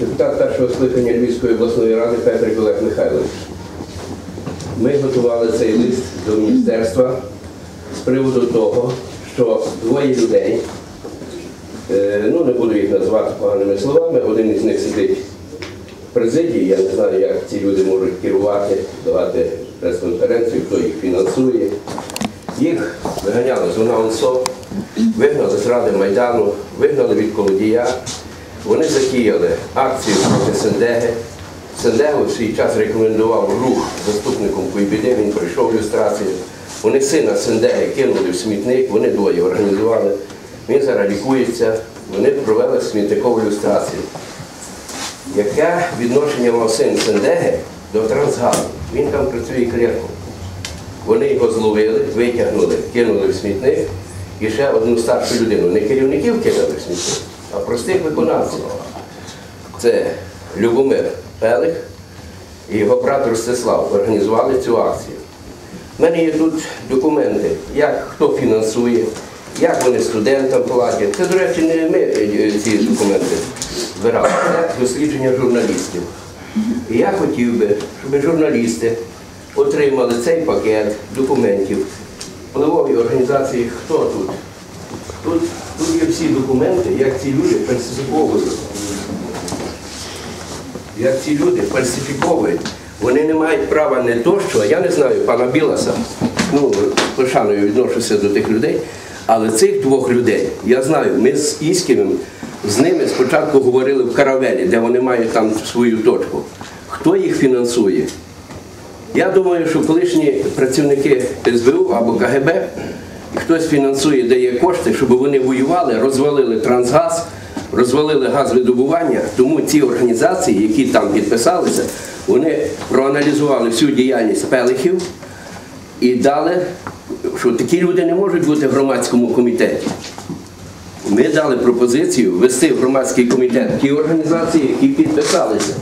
депутат першого скликання Львівської обласної ради Петрик Олег Михайлович. Ми готували цей лист до міністерства з приводу того, що двоє людей, е, ну не буду їх називати поганими словами, один із них сидить в президії, я не знаю, як ці люди можуть керувати, давати прес-конференцію, хто їх фінансує. Їх виганяли з УНАУНСО, вигнали з Ради Майдану, вигнали від колодія. Вони затіяли акцію проти Сендеги. Сендегу в свій час рекомендував рух заступником Куйбіди, він пройшов люстрацію. Вони сина Сендеги кинули в смітник, вони двоє організували. Він зараз лікується, вони провели смітникову люстрацію. Яке відношення мав син Сендеги до Трансгазу? Він там працює клерком. Вони його зловили, витягнули, кинули в смітник і ще одну старшу людину. Не керівників кинули в смітник, а простих виконавців. Це Любомир Пелих і його брат Ростислав організували цю акцію. У мене є тут документи, як хто фінансує, як вони студентам платять. Це, до речі, не ми е, ці документи збирали, це дослідження журналістів. І я хотів би, щоб журналісти отримали цей пакет документів впливової організації «Хто тут?». Тут, тут є всі документи, як ці люди фальсифіковують. Як ці люди фальсифіковують, вони не мають права не то, що я не знаю пана Біласа, ну, пошаною відношуся до тих людей, але цих двох людей, я знаю, ми з Іськівим з ними спочатку говорили в каравелі, де вони мають там свою точку. Хто їх фінансує? Я думаю, що колишні працівники СБУ або КГБ хтось фінансує, дає кошти, щоб вони воювали, розвалили трансгаз, розвалили газвидобування. Тому ці організації, які там підписалися, вони проаналізували всю діяльність пелихів і дали, що такі люди не можуть бути в громадському комітеті. Ми дали пропозицію ввести в громадський комітет ті організації, які підписалися.